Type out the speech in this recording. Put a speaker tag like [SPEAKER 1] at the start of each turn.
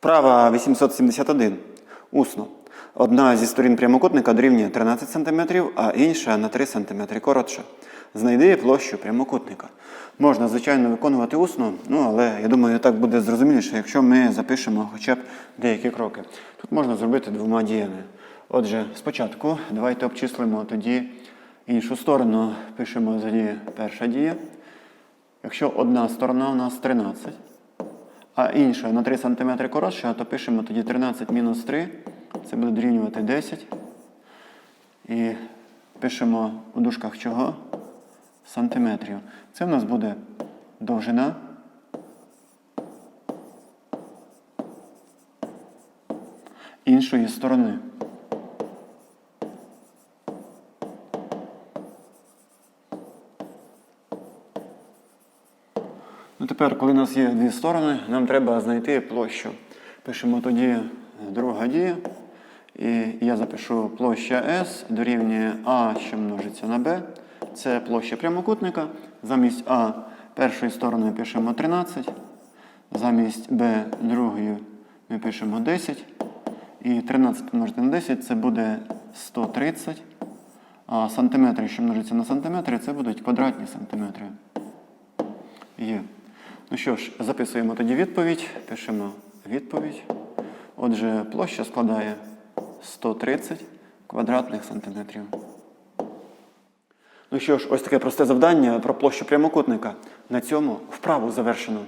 [SPEAKER 1] Вправа 871. Усно. Одна зі сторін прямокутника дорівнює 13 см, а інша на 3 см коротша. Знайди площу прямокутника. Можна, звичайно, виконувати усно, ну але я думаю, так буде зрозуміліше, якщо ми запишемо хоча б деякі кроки. Тут можна зробити двома діями. Отже, спочатку давайте обчислимо тоді іншу сторону. Пишемо тоді перша дія. Якщо одна сторона у нас 13, а інша на 3 см коротша, то пишемо тоді 13 мінус 3. Це буде дорівнювати 10. І пишемо у дужках чого? Сантиметрів. Це в нас буде довжина. Іншої сторони. Тепер, коли у нас є дві сторони, нам треба знайти площу. Пишемо тоді друга дія. І я запишу площа S дорівнює А, що множиться на B. Це площа прямокутника. Замість А першої сторони пишемо 13. Замість Б другої ми пишемо 10. І 13 помножити на 10 це буде 130. А сантиметри, що множиться на сантиметри, це будуть квадратні сантиметри. Є. Що ж, записуємо тоді відповідь. Пишемо відповідь. Отже, площа складає 130 квадратних сантиметрів. Ну що ж, ось таке просте завдання про площу прямокутника. На цьому вправу завершено.